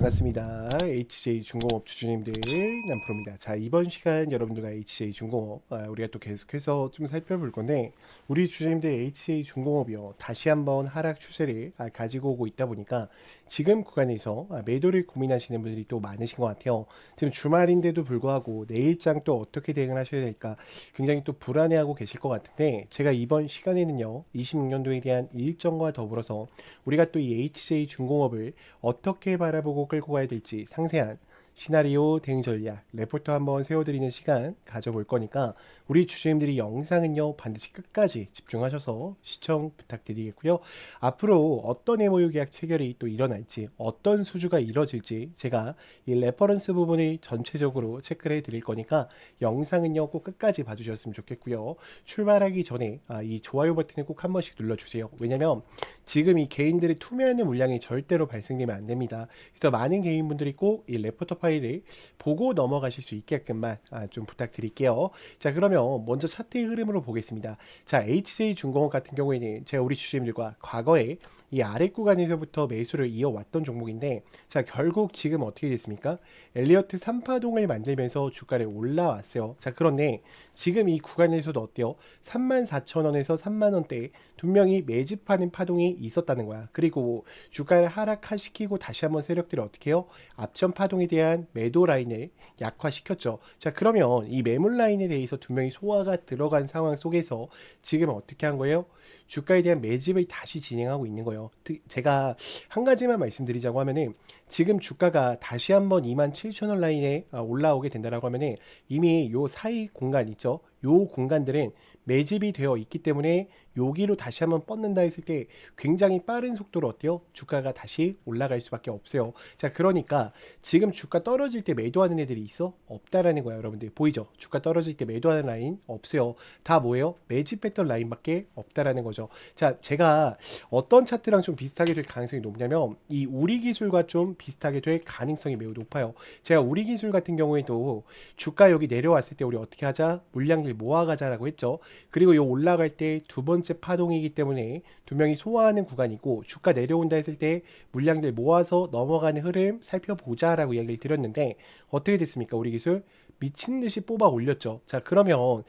반갑습니다. HJ 중공업 주주님들 남프로입니다. 자 이번 시간 여러분들과 HJ 중공업 아, 우리가 또 계속해서 좀 살펴볼 건데 우리 주주님들 HJ 중공업이요 다시 한번 하락 추세를 아, 가지고 오고 있다 보니까 지금 구간에서 아, 매도를 고민하시는 분들이 또 많으신 것 같아요. 지금 주말인데도 불구하고 내일장 또 어떻게 대응을 하셔야 될까 굉장히 또 불안해하고 계실 것 같은데 제가 이번 시간에는요 26년도에 대한 일정과 더불어서 우리가 또 이 HJ 중공업을 어떻게 바라보고 끌고 가야 될지 상세한 시나리오 대응 전략 레포터 한번 세워드리는 시간 가져볼 거니까 우리 주주님들이 영상은요 반드시 끝까지 집중하셔서 시청 부탁드리겠고요. 앞으로 어떤 MOU 계약 체결이 또 일어날지 어떤 수주가 이뤄질지 제가 이 레퍼런스 부분을 전체적으로 체크를 해드릴 거니까 영상은요 꼭 끝까지 봐주셨으면 좋겠고요. 출발하기 전에 아, 이 좋아요 버튼을 꼭 한 번씩 눌러주세요. 왜냐면 지금 이 개인들의 투매하는 물량이 절대로 발생되면 안 됩니다. 그래서 많은 개인분들이 꼭 이 레포터 파일을 보고 넘어가실 수 있게끔만 아, 좀 부탁드릴게요. 자 그러면 먼저 차트의 흐름으로 보겠습니다. 자 HJ 중공업 같은 경우에는 제가 우리 주주님들과 과거에 이 아래 구간에서부터 매수를 이어왔던 종목인데 자 결국 지금 어떻게 됐습니까? 엘리어트 3파동을 만들면서 주가를 올라왔어요. 자 그런데 지금 이 구간에서도 어때요? 34,000원에서 3만원대 분명히 매집하는 파동이 있었다는 거야. 그리고 주가를 하락시키고 다시 한번 세력들이 어떻게 해요? 앞전 파동에 대한 매도 라인을 약화시켰죠. 자 그러면 이 매물 라인에 대해서 분명히 소화가 들어간 상황 속에서 지금 어떻게 한 거예요? 주가에 대한 매집을 다시 진행하고 있는 거예요. 제가 한 가지만 말씀드리자고 하면은 지금 주가가 다시 한번 27,000원 라인에 아, 올라오게 된다라고 하면은 이미 요 사이 공간 있죠. 요 공간들은 매집이 되어 있기 때문에 여기로 다시 한번 뻗는다 했을 때 굉장히 빠른 속도로 어때요? 주가가 다시 올라갈 수밖에 없어요. 자, 그러니까 지금 주가 떨어질 때 매도하는 애들이 있어? 없다라는 거야, 여러분들. 보이죠? 주가 떨어질 때 매도하는 라인 없어요. 다 뭐예요? 매집했던 라인밖에 없다라는 거죠. 자, 제가 어떤 차트랑 좀 비슷하게 될 가능성이 높냐면 이 우리 기술과 좀 비슷하게 될 가능성이 매우 높아요. 제가 우리 기술 같은 경우에도 주가 여기 내려왔을 때 우리 어떻게 하자? 물량들 모아가자라고 했죠. 그리고 요 올라갈 때 두 번째 파동이기 때문에 두 명이 소화하는 구간이고 주가 내려온다 했을 때 물량들 모아서 넘어가는 흐름 살펴보자라고 이야기를 드렸는데 어떻게 됐습니까? 우리 기술 미친 듯이 뽑아 올렸죠. 자, 그러면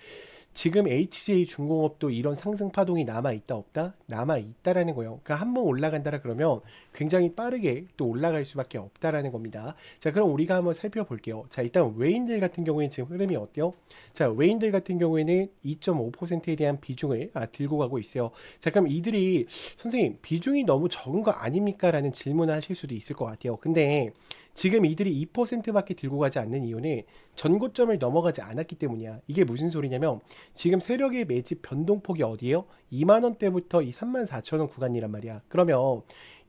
지금 HJ 중공업도 이런 상승 파동이 남아 있다 없다 남아 있다라는 거예요. 그러니까 한 번 올라간다라 그러면 굉장히 빠르게 또 올라갈 수밖에 없다라는 겁니다. 자, 그럼 우리가 한번 살펴볼게요. 자, 일단 외인들 같은 경우에는 지금 흐름이 어때요? 자, 외인들 같은 경우에는 2.5%에 대한 비중을 아, 들고 가고 있어요. 자, 그럼 이들이 선생님 비중이 너무 적은 거 아닙니까?라는 질문을 하실 수도 있을 것 같아요. 근데 지금 이들이 2%밖에 들고 가지 않는 이유는 전고점을 넘어가지 않았기 때문이야. 이게 무슨 소리냐면 지금 세력의 매집 변동폭이 어디예요? 2만 원대부터 이 3만 4천 원 구간이란 말이야. 그러면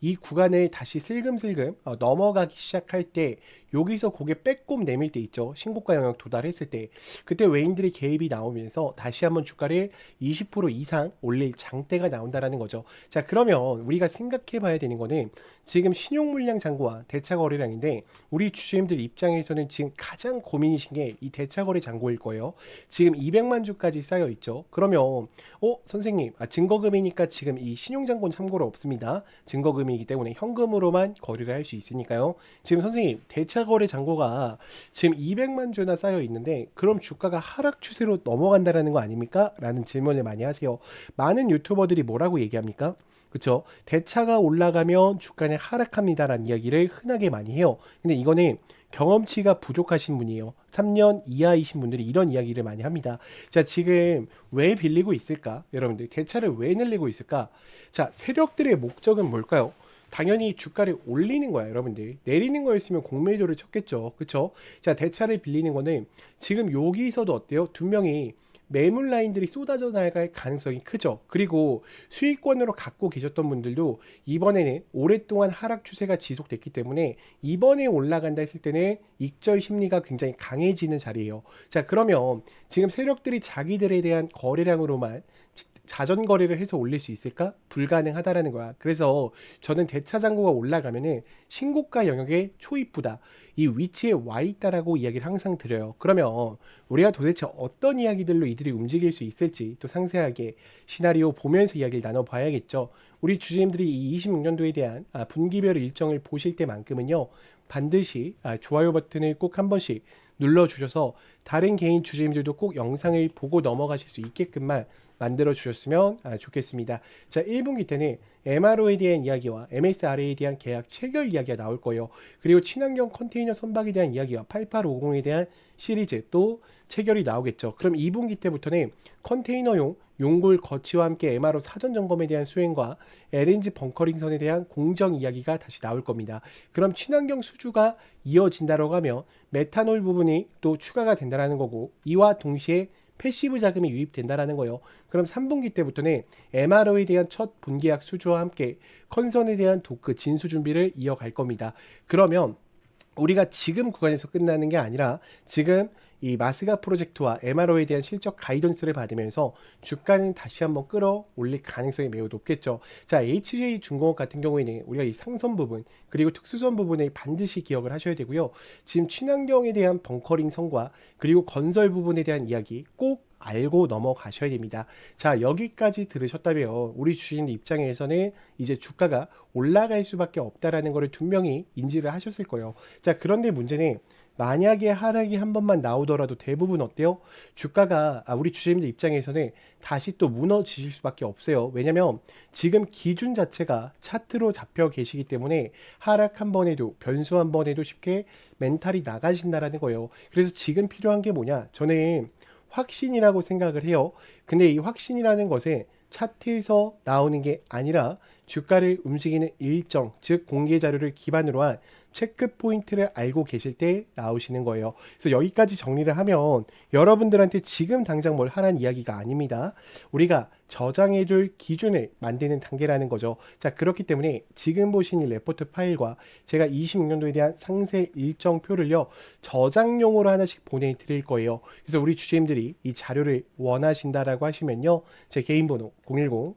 이 구간을 다시 슬금슬금 어, 넘어가기 시작할 때 여기서 고개 빼꼼 내밀 때 있죠. 신고가 영역 도달했을 때 그때 외인들의 개입이 나오면서 다시 한번 주가를 20% 이상 올릴 장대가 나온다라는 거죠. 자 그러면 우리가 생각해 봐야 되는 거는 지금 신용 물량 잔고와 대차 거래량인데 우리 주주님들 입장에서는 지금 가장 고민이신 게 이 대차 거래 잔고일 거예요. 지금 200만 주까지 쌓여 있죠. 그러면 어 선생님 아, 증거금이니까 지금 이 신용 잔고는 참고로 없습니다. 증거금이 기 때문에 현금으로만 거래를 할 수 있으니까요. 지금 선생님 대차 거래 잔고가 지금 200만 주나 쌓여 있는데 그럼 주가가 하락 추세로 넘어간다라는 거 아닙니까? 라는 질문을 많이 하세요. 많은 유튜버들이 뭐라고 얘기합니까? 그렇죠? 대차가 올라가면 주가는 하락합니다라는 이야기를 흔하게 많이 해요. 근데 이거는 경험치가 부족하신 분이에요. 3년 이하이신 분들이 이런 이야기를 많이 합니다. 자, 지금 왜 빌리고 있을까? 여러분들, 대차를 왜 늘리고 있을까? 자, 세력들의 목적은 뭘까요? 당연히 주가를 올리는 거야, 여러분들. 내리는 거였으면 공매도를 쳤겠죠. 그쵸? 자, 대차를 빌리는 거는 지금 여기서도 어때요? 두 명이 매물 라인들이 쏟아져 나갈 가능성이 크죠. 그리고 수익권으로 갖고 계셨던 분들도 이번에는 오랫동안 하락 추세가 지속됐기 때문에 이번에 올라간다 했을 때는 익절 심리가 굉장히 강해지는 자리예요. 자, 그러면 지금 세력들이 자기들에 대한 거래량으로만 자전 거래를 해서 올릴 수 있을까? 불가능하다라는 거야. 그래서 저는 대차 잔고가 올라가면은 신고가 영역에 초입부다. 이 위치에 와 있다라고 이야기를 항상 드려요. 그러면 우리가 도대체 어떤 이야기들로 이들이 움직일 수 있을지 또 상세하게 시나리오 보면서 이야기를 나눠봐야겠죠. 우리 주주님들이 이 26년도에 대한 아, 분기별 일정을 보실 때만큼은요. 반드시 아, 좋아요 버튼을 꼭 한 번씩 눌러주셔서 다른 개인 주주님들도 꼭 영상을 보고 넘어가실 수 있게끔만 만들어 주셨으면 아, 좋겠습니다. 자, 1분기 때는 MRO에 대한 이야기와 MSRA에 대한 계약 체결 이야기가 나올 거예요. 그리고 친환경 컨테이너 선박에 대한 이야기와 8850에 대한 시리즈 또 체결이 나오겠죠. 그럼 2분기 때부터는 컨테이너용 용골 거치와 함께 MRO 사전 점검에 대한 수행과 LNG 벙커링선에 대한 공정 이야기가 다시 나올 겁니다. 그럼 친환경 수주가 이어진다라고 하면 메탄올 부분이 또 추가가 된다 라는 거고 이와 동시에 패시브 자금이 유입된다라는 거예요. 그럼 3분기 때부터는 MRO에 대한 첫 본계약 수주와 함께 컨선에 대한 도크 진수 준비를 이어갈 겁니다. 그러면 우리가 지금 구간에서 끝나는 게 아니라 지금 이 마스가 프로젝트와 MRO에 대한 실적 가이던스를 받으면서 주가는 다시 한번 끌어올릴 가능성이 매우 높겠죠. 자, HJ 중공업 같은 경우에는 우리가 이 상선 부분 그리고 특수선 부분을 반드시 기억을 하셔야 되고요. 지금 친환경에 대한 벙커링 성과 그리고 건설 부분에 대한 이야기 꼭 알고 넘어가셔야 됩니다. 자, 여기까지 들으셨다면 우리 주신 입장에서는 이제 주가가 올라갈 수밖에 없다라는 것을 분명히 인지를 하셨을 거예요. 자, 그런데 문제는 만약에 하락이 한 번만 나오더라도 대부분 어때요? 주가가 아, 우리 주주님들 입장에서는 다시 또 무너지실 수밖에 없어요. 왜냐면 지금 기준 자체가 차트로 잡혀 계시기 때문에 하락 한 번에도 변수 한 번에도 쉽게 멘탈이 나가신다라는 거예요. 그래서 지금 필요한 게 뭐냐? 저는 확신이라고 생각을 해요. 근데 이 확신이라는 것에 차트에서 나오는 게 아니라 주가를 움직이는 일정, 즉 공개 자료를 기반으로 한 체크 포인트를 알고 계실 때 나오시는 거예요. 그래서 여기까지 정리를 하면 여러분들한테 지금 당장 뭘 하라는 이야기가 아닙니다. 우리가 저장해둘 기준을 만드는 단계라는 거죠. 자, 그렇기 때문에 지금 보신 이 레포트 파일과 제가 26년도에 대한 상세 일정표를요, 저장용으로 하나씩 보내드릴 거예요. 그래서 우리 주주님들이 이 자료를 원하신다라고 하시면요, 제 개인 번호 010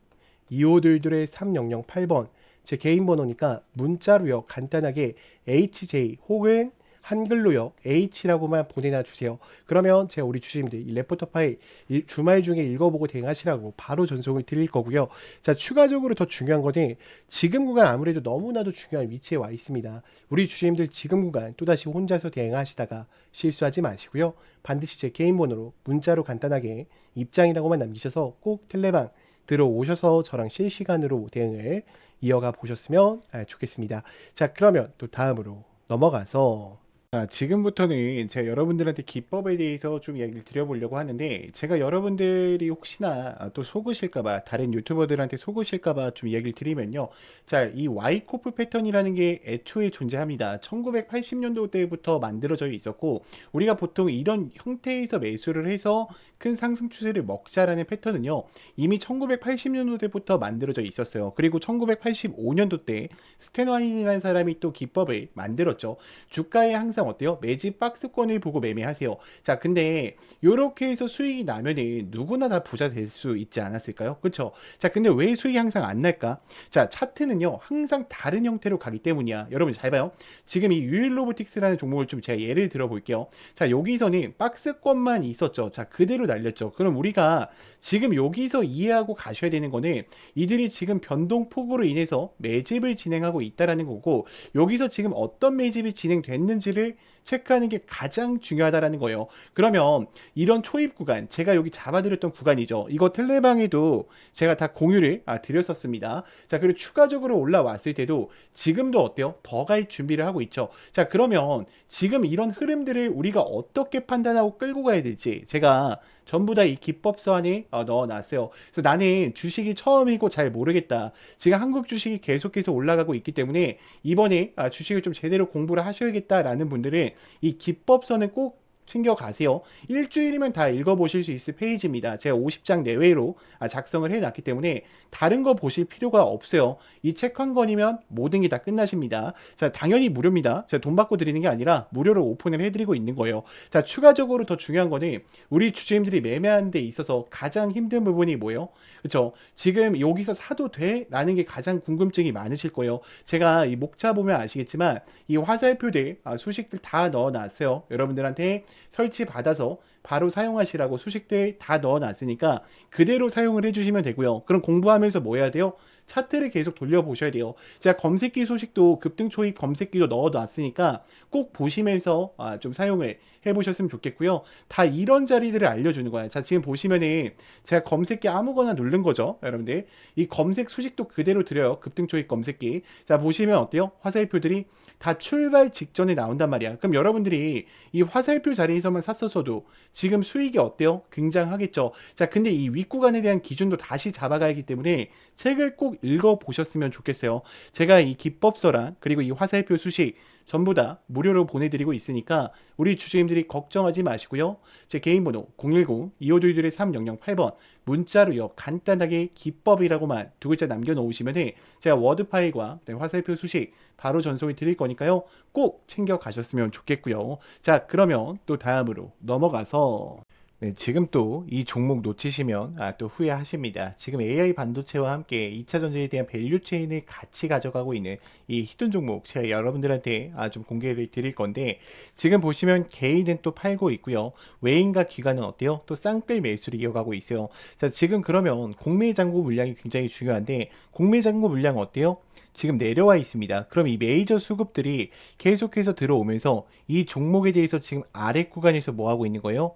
2522의 3008번 제 개인 번호니까 문자로요 간단하게 HJ 혹은 한글로요 H라고만 보내놔 주세요. 그러면 제가 우리 주주님들 이 레포터 파일 주말 중에 읽어보고 대응하시라고 바로 전송을 드릴 거고요. 자 추가적으로 더 중요한 거는 지금 구간 아무래도 너무나도 중요한 위치에 와 있습니다. 우리 주주님들 지금 구간 또다시 혼자서 대응하시다가 실수하지 마시고요. 반드시 제 개인 번호로 문자로 간단하게 입장이라고만 남기셔서 꼭 텔레방 들어오셔서 저랑 실시간으로 대응을 이어가 보셨으면 아, 좋겠습니다. 자, 그러면 또 다음으로 넘어가서 자, 지금부터는 제가 여러분들한테 기법에 대해서 좀 이야기를 드려보려고 하는데 제가 여러분들이 혹시나 또 속으실까봐 다른 유튜버들한테 속으실까봐 좀 이야기를 드리면요. 자, 이 와이코프 패턴이라는 게 애초에 존재합니다. 1980년도 때부터 만들어져 있었고 우리가 보통 이런 형태에서 매수를 해서 큰 상승 추세를 먹자라는 패턴은요. 이미 1980년도 때부터 만들어져 있었어요. 그리고 1985년도 때 스탠와인이라는 사람이 또 기법을 만들었죠. 주가에 항상 어때요? 매집 박스권을 보고 매매하세요. 자, 근데 이렇게 해서 수익이 나면은 누구나 다 부자 될 수 있지 않았을까요? 그렇죠? 자, 근데 왜 수익이 항상 안 날까? 자, 차트는요. 항상 다른 형태로 가기 때문이야. 여러분 잘 봐요. 지금 이 유일 로보틱스라는 종목을 좀 제가 예를 들어 볼게요. 자, 여기서는 박스권만 있었죠. 자, 그대로 날렸죠. 그럼 우리가 지금 여기서 이해하고 가셔야 되는 거는 이들이 지금 변동폭으로 인해서 매집을 진행하고 있다라는 거고 여기서 지금 어떤 매집이 진행됐는지를 체크하는 게 가장 중요하다라는 거예요. 그러면 이런 초입 구간, 제가 여기 잡아드렸던 구간이죠. 이거 텔레방에도 제가 다 공유를 아, 드렸었습니다. 자, 그리고 추가적으로 올라왔을 때도 지금도 어때요? 더 갈 준비를 하고 있죠. 자, 그러면 지금 이런 흐름들을 우리가 어떻게 판단하고 끌고 가야 될지 제가 전부 다 이 기법서 안에 어, 넣어놨어요. 그래서 나는 주식이 처음이고 잘 모르겠다. 지금 한국 주식이 계속해서 올라가고 있기 때문에 이번에 아, 주식을 좀 제대로 공부를 하셔야겠다라는 분들은 이 기법서는 꼭 챙겨가세요. 일주일이면 다 읽어보실 수 있을 페이지입니다. 제가 50장 내외로 아, 작성을 해놨기 때문에 다른 거 보실 필요가 없어요. 이 책 한 권이면 모든 게 다 끝나십니다. 자, 당연히 무료입니다. 제가 돈 받고 드리는 게 아니라 무료로 오픈을 해드리고 있는 거예요. 자, 추가적으로 더 중요한 거는 우리 주주님들이 매매하는 데 있어서 가장 힘든 부분이 뭐예요? 그렇죠? 지금 여기서 사도 돼? 라는 게 가장 궁금증이 많으실 거예요. 제가 이 목차 보면 아시겠지만 이 화살표들 아, 수식들 다 넣어놨어요. 여러분들한테 설치 받아서 바로 사용하시라고 수식들 다 넣어놨으니까 그대로 사용을 해주시면 되고요. 그럼 공부하면서 뭐 해야 돼요? 차트를 계속 돌려보셔야 돼요. 제가 검색기 소식도 급등 초입 검색기도 넣어놨으니까 꼭 보시면서 아, 좀 사용을 해보셨으면 좋겠고요. 다 이런 자리들을 알려주는 거예요. 자, 지금 보시면은 제가 검색기 아무거나 누른 거죠. 여러분들. 이 검색 수식도 그대로 드려요. 급등 초입 검색기. 자, 보시면 어때요? 화살표들이 다 출발 직전에 나온단 말이야. 그럼 여러분들이 이 화살표 자리에서만 샀었어도 지금 수익이 어때요? 굉장하겠죠. 자, 근데 이 윗구간에 대한 기준도 다시 잡아가야 하기 때문에 책을 꼭 읽어보셨으면 좋겠어요. 제가 이 기법서랑 그리고 이 화살표 수식 전부 다 무료로 보내드리고 있으니까 우리 주주님들이 걱정하지 마시고요. 제 개인 번호 010-2522-3008번 문자로요. 간단하게 기법이라고만 두 글자 남겨놓으시면 제가 워드 파일과 네, 화살표 수식 바로 전송이 드릴 거니까요. 꼭 챙겨 가셨으면 좋겠고요. 자, 그러면 또 다음으로 넘어가서 네, 지금 또 이 종목 놓치시면 아, 또 후회하십니다. 지금 AI 반도체와 함께 2차 전지에 대한 밸류 체인을 같이 가져가고 있는 이 히든 종목 제가 여러분들한테 아, 좀 공개를 드릴 건데 지금 보시면 개인은 또 팔고 있고요. 외인과 기관은 어때요? 또 쌍끌 매수를 이어가고 있어요. 자, 지금 그러면 공매 잔고 물량이 굉장히 중요한데 공매 잔고 물량 어때요? 지금 내려와 있습니다. 그럼 이 메이저 수급들이 계속해서 들어오면서 이 종목에 대해서 지금 아래 구간에서 뭐 하고 있는 거예요?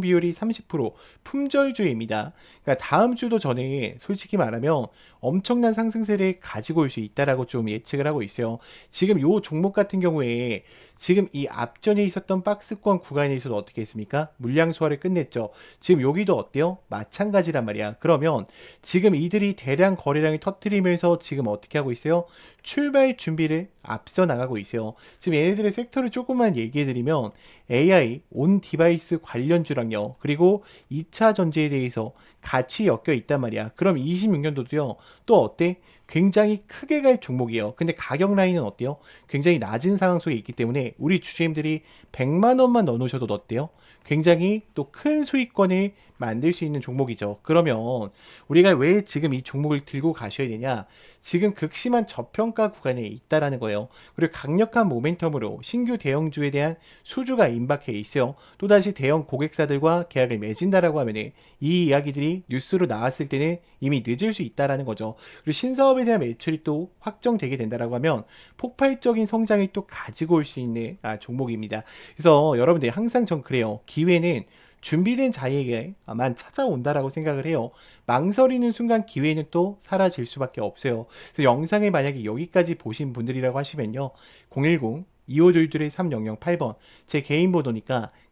비율이 30% 품절주입니다. 그러니까 다음 주도 전에 솔직히 말하면 엄청난 상승세를 가지고 올 수 있다라고 좀 예측을 하고 있어요. 지금 요 종목 같은 경우에 지금 이 앞전에 있었던 박스권 구간에서도 어떻게 했습니까? 물량 소화를 끝냈죠. 지금 여기도 어때요? 마찬가지란 말이야. 그러면 지금 이들이 대량 거래량을 터트리면서 지금 어떻게 하고 있어요? 출발 준비를 앞서 나가고 있어요. 지금 얘네들의 섹터를 조금만 얘기해 드리면 AI, 온 디바이스 관련주랑요. 그리고 2차 전지에 대해서 같이 엮여 있단 말이야. 그럼 26년도도요. 또 어때? 굉장히 크게 갈 종목이에요. 근데 가격 라인은 어때요? 굉장히 낮은 상황 속에 있기 때문에 우리 주주님들이 100만 원만 넣어 놓으셔도 어때요? 굉장히 또 큰 수익권을 만들 수 있는 종목이죠. 그러면 우리가 왜 지금 이 종목을 들고 가셔야 되냐? 지금 극심한 저평가 구간에 있다라는 거예요. 그리고 강력한 모멘텀으로 신규 대형주에 대한 수주가 임박해 있어요. 또다시 대형 고객사들과 계약을 맺은다라고 하면 이 이야기들이 뉴스로 나왔을 때는 이미 늦을 수 있다라는 거죠. 그리고 신사업에 대한 매출이 또 확정되게 된다라고 하면 폭발적인 성장을 또 가지고 올 수 있는 아, 종목입니다. 그래서 여러분들 항상 전 그래요. 기회는 준비된 자에게만 찾아온다라고 생각을 해요. 망설이는 순간 기회는 또 사라질 수밖에 없어요. 그래서 영상을 만약에 여기까지 보신 분들이라고 하시면요. 010 2522 3008번 제 개인 번호니까